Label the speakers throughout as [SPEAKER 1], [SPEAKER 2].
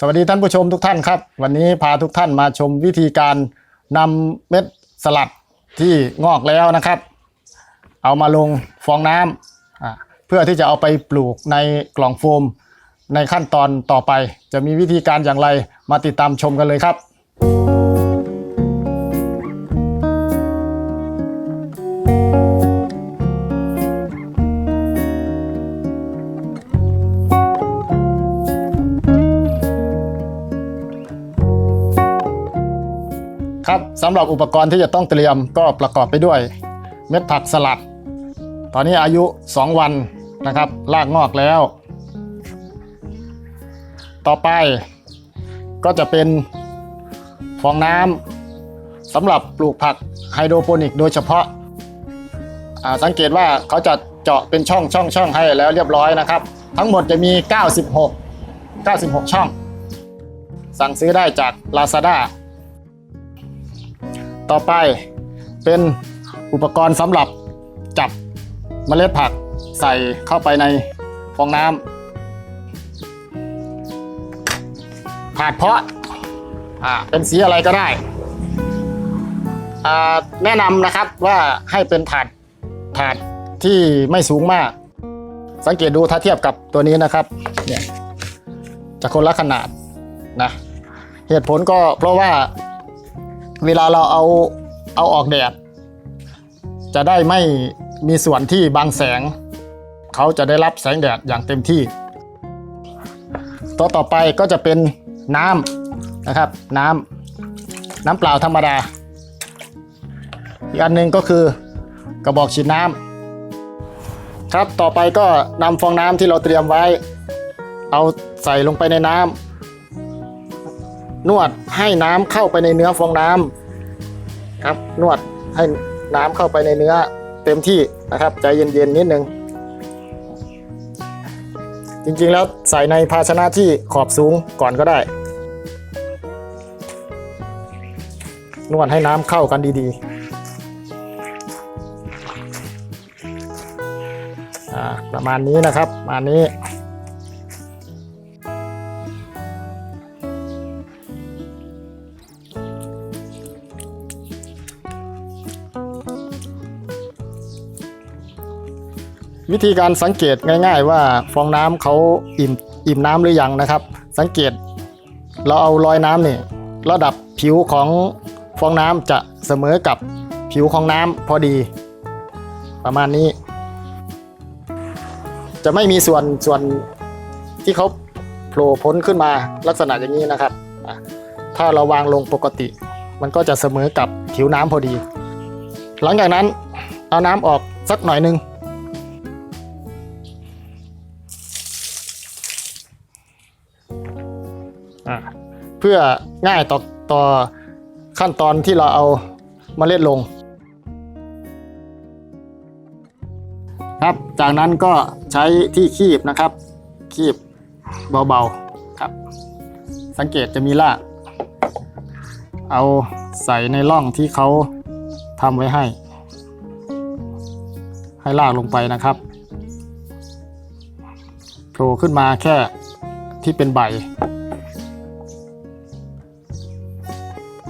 [SPEAKER 1] สวัสดีท่านผู้ชมทุกท่านครับ วันนี้พาทุกท่านมาชมวิธีการนำเม็ดสลัดที่งอกแล้วนะครับ เอามาลงฟองน้ำอ่าเพื่อที่จะเอาไปปลูกในกล่องโฟมในขั้นตอนต่อไป จะมีวิธีการอย่างไรมาติดตามชมกันเลยครับ ครับสำหรับอุปกรณ์ที่จะต้องเตรียมก็ประกอบไปด้วย เม็ดผักสลัด ตอนนี้อายุ 2 วันนะครับรากงอกแล้ว ต่อไปก็จะเป็นฟองน้ำสำหรับปลูกผักไฮโดรโปนิก โดยเฉพาะอ่าสังเกตว่าเขาจะเจาะเป็นช่องช่องช่องให้แล้วเรียบร้อยนะครับ ทั้งหมดจะมี 96 96 ช่อง สั่งซื้อได้จาก Lazada ต่อไปเป็นอุปกรณ์สำหรับจับเมล็ดผักใส่เข้าไปในฟองน้ำถาดเพาะอ่าเป็นสีอะไรก็ได้อ่าแนะนำนะครับว่าให้เป็นถาดถาดที่ไม่สูงมาก สังเกตดูถ้าเทียบกับตัวนี้นะครับเนี่ยจะคนละขนาดนะเหตุผลก็เพราะว่า เวลาเราเอาเอาออกแดด จะได้ไม่มีส่วนที่บังแสง เขาจะได้รับแสงแดดอย่างเต็มที่ ตัวต่อไปก็จะเป็นน้ำนะครับ น้ำน้ำเปล่าธรรมดา อีกอันหนึ่งก็คือกระบอกฉีดน้ำครับต่อไปก็นำฟองน้ำที่เราเตรียมไว้ เอาใส่ลงไปในน้ำ นวดให้น้ำเข้าไปในเนื้อฟองน้ำครับนวดให้น้ำเข้าไปในเนื้อเต็มที่นะครับ ใจเย็นๆนิดนึงจริงๆแล้วใส่ในภาชนะที่ขอบสูงก่อนก็ได้ นวดให้น้ำเข้ากันดีๆประมาณนี้นะครับประมาณนี้ วิธีการสังเกตง่าย ๆ ว่าฟองน้ำเขาอิ่มอิ่มน้ำหรือยังนะครับ สังเกต เราเอารอยน้ำนี่ระดับผิวของฟองน้ำจะเสมอกับผิวของน้ำพอดี ประมาณนี้ จะไม่มีส่วนส่วนที่เขาโผล่พ้นขึ้นมาลักษณะอย่างนี้นะครับ ถ้าเราวางลงปกติ มันก็จะเสมอกับผิวน้ำพอดี หลังจากนั้นเอาน้ำออกสักหน่อยนึง พื่อง่ายต่อต่อขั้นตอนที่เราเอาเมาเล็ดลง ครับจากนั้นก็ใช้ที่คีบนะครับ คีบเบาๆครับ สังเกตจะมีรากเอาใส่ในร่องที่เขาทำไว้ให้ ให้ลากลงไปนะครับโผล่ขึ้นมาแค่ที่เป็นใบ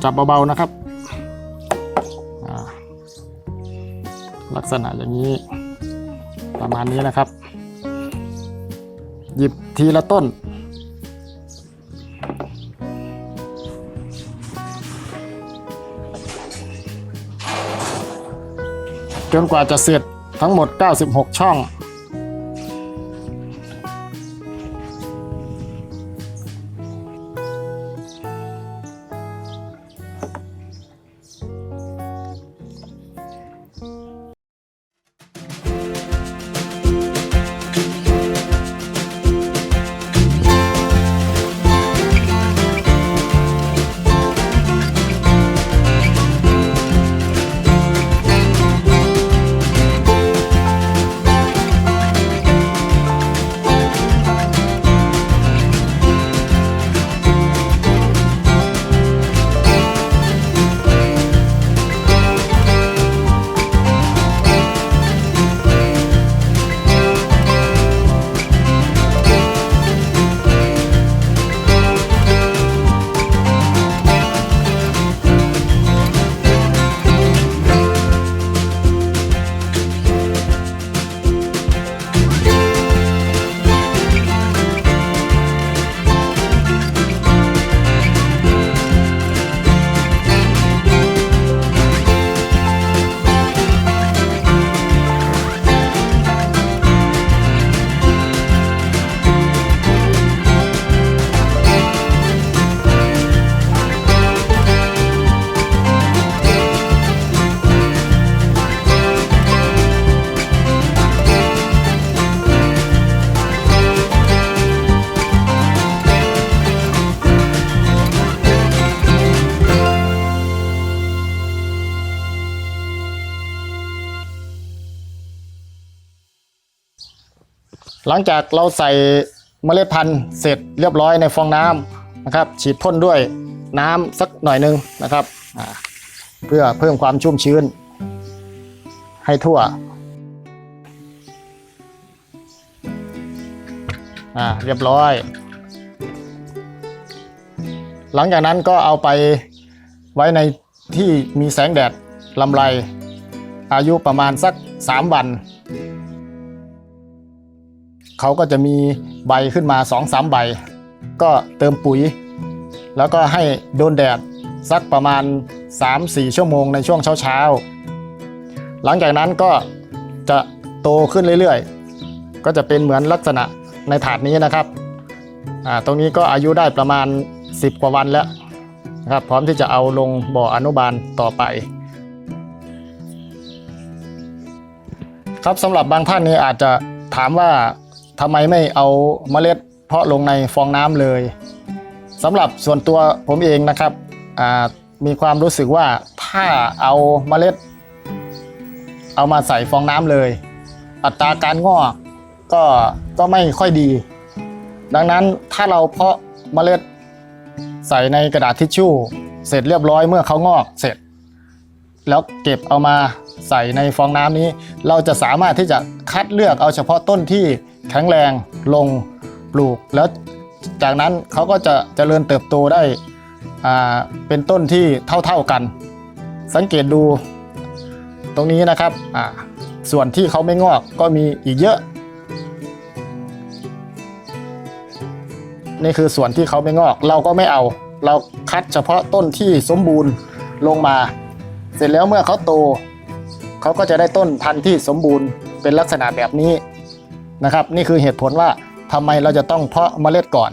[SPEAKER 1] จับเบาๆนะครับ ลักษณะอย่างนี้ประมาณนี้นะครับ หยิบทีละต้น จนกว่าจะเสร็จทั้งหมด 96 ช่อง หลังจากเราใส่เมล็ดพันธุ์เสร็จเรียบร้อยในฟองน้ำนะครับ ฉีดพ่นด้วยน้ำสักหน่อยหนึ่งนะครับเพื่อเพิ่มความชุ่มชื้น ให้ทั่วอ่าเรียบร้อย หลังจากนั้นก็เอาไปไว้ในที่มีแสงแดดลำไร อายุประมาณสัก 3 วัน เขาก็จะมีใบขึ้นมา2-3ใบ ก็เติมปุ๋ย แล้วก็ให้โดนแดดสักประมาณ 3-4 ชั่วโมงในช่วงเช้าๆ หลังจากนั้นก็จะโตขึ้นเรื่อยๆ ก็จะเป็นเหมือนลักษณะในถาดนี้นะครับอ่าตรงนี้ก็อายุได้ประมาณ 10 กว่าวันแล้วนะครับพร้อมที่จะเอาลงบ่ออนุบาลต่อไป ครับสำหรับบางท่านนี่อาจจะถามว่า ทำไมไม่เอาเมล็ด เพาะลงในฟองน้ำเลยสำหรับส่วนตัวผมเองนะครับมีความรู้สึกว่าถ้าเอาเมล็ด เอามาใส่ฟองน้ำเลย อัตราการงอกก็ก็ไม่ค่อยดี ดังนั้นถ้าเราเพาะเมล็ดใส่ในกระดาษทิชชู่ เสร็จเรียบร้อยเมื่อเขางอกเสร็จ แล้วเก็บเอามาใส่ในฟองน้ำนี้ เราจะสามารถที่จะคัดเลือกเอาเฉพาะต้นที่ แข็งแรงลงปลูก แล้วจากนั้นเขาก็จะเจริญเติบโตได้เป็นต้นที่เท่าๆกัน สังเกตดูตรงนี้นะครับส่วนที่เขาไม่งอกก็มีอีกเยอะ นี่คือส่วนที่เขาไม่งอกเราก็ไม่เอา เราคัดเฉพาะต้นที่สมบูรณ์ลงมา เสร็จแล้วเมื่อเขาโตเขาก็จะได้ต้นพันธุ์ที่สมบูรณ์เป็นลักษณะแบบนี้ นะครับ นี่คือเหตุผลว่าทำไมเราจะต้องเพาะเมล็ดก่อน